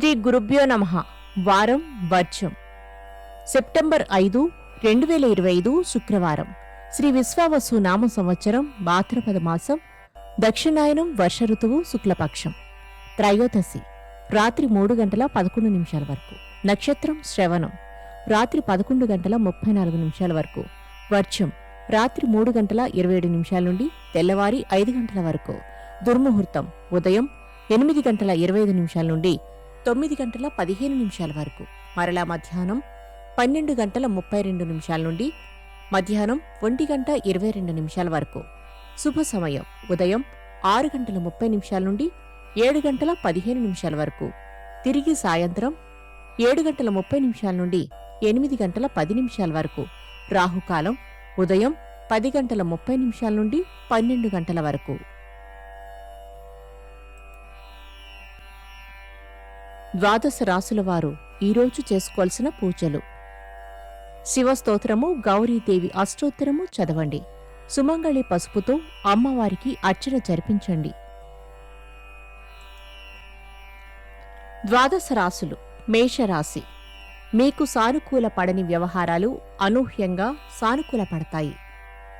శ్రీ గురుభ్యో నమ. వారం వర్జం. సెప్టెంబర్ ఐదు రెండు వేల ఇరవై ఐదు శుక్రవారం. శ్రీ విశ్వావసు నామ సంవత్సరం భాద్రపద మాసం దక్షిణాయనం వర్ష ఋతువు శుక్లపక్షం. త్రయోదశి రాత్రి మూడు గంటల పదకొండు నిమిషాల వరకు. నక్షత్రం శ్రవణం. రాత్రి పదకొండు గంటల ముప్పై నాలుగు నిమిషాల వరకు. వర్షం రాత్రి మూడు గంటల ఇరవై ఏడు నిమిషాల నుండి తెల్లవారి ఐదు గంటల వరకు. దుర్ముహూర్తం ఉదయం ఎనిమిది గంటల ఇరవై ఐదు నిమిషాల నుండి తొమ్మిది గంటల పదిహేను నిమిషాల వరకు. మరలా మధ్యాహ్నం పన్నెండు గంటల ముప్పై రెండు నిమిషాల నుండి మధ్యాహ్నం ఒంటి గంట ఇరవై రెండు నిమిషాల వరకు. శుభ సమయం. ఉదయం ఆరు గంటల ముప్పై నిమిషాల నుండి ఏడు గంటల పదిహేను నిమిషాల వరకు. తిరిగి సాయంత్రం ఏడు గంటల ముప్పై నిమిషాల నుండి ఎనిమిది గంటల పది నిమిషాల వరకు. రాహుకాలం. ఉదయం పది గంటల ముప్పై నిమిషాల నుండి పన్నెండు గంటల వరకు. ద్వాదశ రాసులవారు ఈరోజు చేసుకోవాల్సిన పూజలు. శివస్తోత్రము గౌరీదేవి అష్టోత్తరము చదవండి. సుమంగళి పసుపుతో అమ్మవారికి అర్చన జరిపించండి. ద్వాదశ రాసులు మేషరాశి. మీకు సానుకూల పడని వ్యవహారాలు అనూహ్యంగా సానుకూల పడతాయి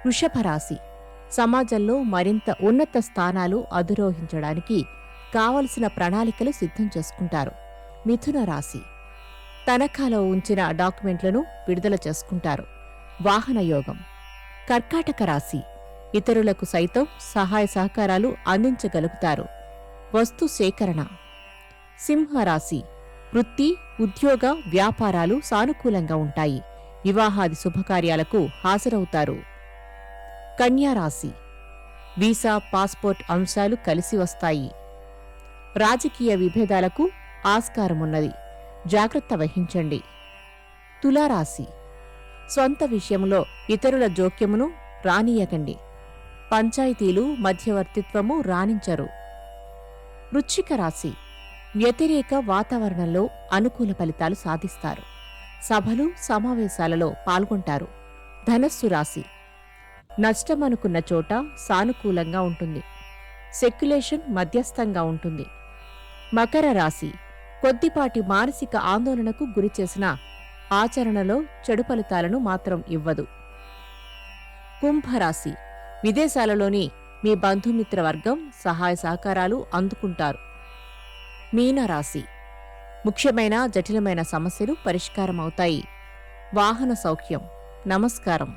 వృషభ రాశి సమాజంలో మరింత ఉన్నత స్థానాలు అధిరోహించడానికి కావలసిన ప్రణాళికలు సిద్ధం చేసుకుంటారు. మిథున రాశి. తనఖాలో ఉంచిన డాక్యుమెంట్లను విడుదల చేసుకుంటారు. వాహన యోగం. కర్కాటక రాశి. ఇతరులకు సైతం సహాయ సహకారాలు అందించగలుగుతారు. వస్తు సేకరణ. సింహరాశి వృత్తి ఉద్యోగ వ్యాపారాలు సానుకూలంగా ఉంటాయి. వివాహాది శుభకార్యాలకు హాజరవుతారు. కన్యారాశి వీసా పాస్పోర్ట్ అంశాలు కలిసి వస్తాయి. రాజకీయ విభేదాలకు ఆస్కారమున్నది. జాగ్రత్త వహించండి. తులారాశి. స్వంత విషయంలో ఇతరుల జోక్యమును రానియకండి. పంచాయతీలు మధ్యవర్తిత్వము రాణించరు. వృశ్చిక రాశి. వ్యతిరేక వాతావరణంలో అనుకూల ఫలితాలు సాధిస్తారు. సభలు సమావేశాలలో పాల్గొంటారు. ధనస్సు రాశి. నష్టమనుకున్న చోట సానుకూలంగా ఉంటుంది. సెక్యులేషన్ మధ్యస్థంగా ఉంటుంది. మకర రాశి. కొద్దిపాటి మానసిక ఆందోళనకు గురిచేసిన ఆచరణలో చెడు ఫలితాలను మాత్రం ఇవ్వదు. కుంభరాశి. విదేశాలలోని మీ బంధుమిత్ర వర్గం సహాయ సహకారాలు అందుకుంటారు. మీనరాశి. ముఖ్యమైన జటిలమైన సమస్యలు పరిష్కారమవుతాయి. వాహన సౌఖ్యం. నమస్కారం.